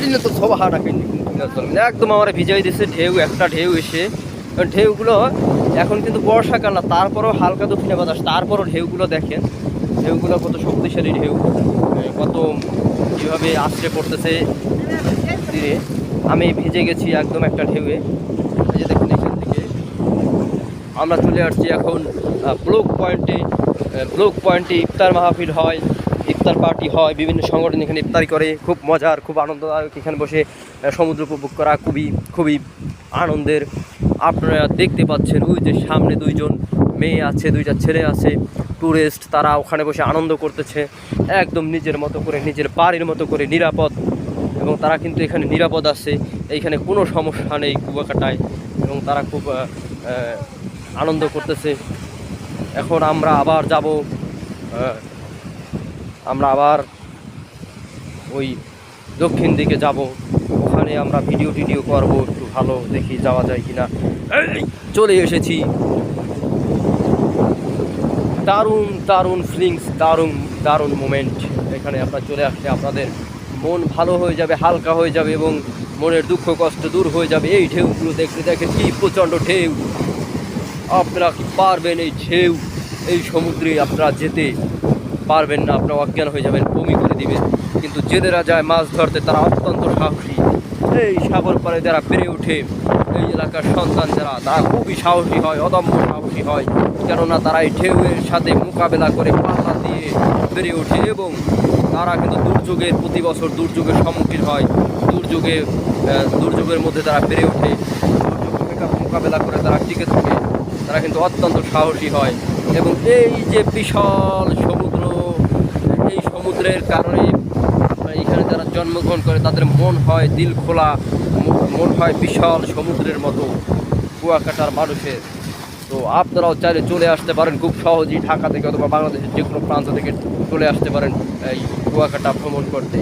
দিলে তো সব হারা একদম আমার ভিজাই দিচ্ছে ঢেউ, একটা ঢেউ এসে। ঢেউগুলো এখন কিন্তু বর্ষাকাল না, তারপরও হালকা দক্ষিণে বাতাস, তারপরও ঢেউগুলো দেখেন। ঢেউগুলো কত শক্তিশালী ঢেউ। কত কীভাবে আছড়ে পড়তেছে তীরে। আমি ভিজে গেছি একদম একটা ঢেউয়ে। যে দেখুন এখান থেকে। আমরা চলে আসছি এখন ব্লক পয়েন্টে। ব্লক পয়েন্টে ইফতার মাহফিল হয়। ইফতার পার্টি হয়, বিভিন্ন সংগঠন এখানে ইফতারি করে, খুব মজার, খুব আনন্দদায়ক। এখানে বসে সমুদ্র উপভোগ করা খুবই খুবই আনন্দের। আপনারা দেখতে পাচ্ছেন, ওই যে সামনে দুইজন মেয়ে আছে, দুইটা ছেলে আছে ট্যুরিস্ট তারা ওখানে বসে আনন্দ করতেছে। একদম নিজের মতো করে, নিজের বাড়ির মতো করে, নিরাপদ। এবং তারা কিন্তু এখানে নিরাপদ আছে এইখানে কোনো সমস্যা নেই কুয়াকাটায়। এবং তারা খুব আনন্দ করতেছে। এখন আমরা আবার যাব আমরা আবার ওই দক্ষিণ দিকে যাব। ওখানে আমরা ভিডিও টিডিও করব, একটু ভালো দেখি যাওয়া যায় কিনা। চলে এসেছি। দারুণ দারুণ ফিলিংস দারুণ দারুণ মোমেন্ট এখানে আপনার চলে আসলে আপনাদের। মন ভালো হয়ে যাবে, হালকা হয়ে যাবে এবং মনের দুঃখ, কষ্ট দূর হয়ে যাবে। এই ঢেউগুলো দেখতে দেখেন কি প্রচণ্ড ঢেউ। আপনারা কি পারবেন এই ঢেউ? এই সমুদ্রে আপনারা যেতে পারবেন না, আপনারা অজ্ঞান হয়ে যাবেন, বমি করে দিবেন। কিন্তু জেলেরা যায় মাছ ধরতে, তারা অত্যন্ত সাহসী। এই সাগর পাড়ে যারা বেড়ে ওঠে, এই এলাকার সন্তান যারা, তারা খুবই সাহসী হয়, অদম্য সাহসী হয়। কেননা তারা এই ঢেউয়ের সাথে মোকাবেলা করে পাল্লা দিয়ে বেড়ে ওঠে এবং তারা কিন্তু দুর্যোগের প্রতি বছর দুর্যোগের সম্মুখীন হয়। দুর্যোগে দুর্যোগের মধ্যে তারা বেড়ে ওঠে। মোকাবেলা করে তারা টিকে থাকে। তারা কিন্তু অত্যন্ত সাহসী হয়। এবং এই যে বিশাল সমুদ্র, এই সমুদ্রের কারণে এখানে যারা জন্মগ্রহণ করে, তাদের মন হয় দিল খোলা, মন হয় বিশাল সমুদ্রের মতো, কুয়াকাটার মানুষের। তো আপনারাও চাইলে চলে আসতে পারেন, খুব সহজেই ঢাকা থেকে অথবা বাংলাদেশের যে কোনো প্রান্ত থেকে চলে আসতে পারেন এই কুয়াকাটা ভ্রমণ করতে।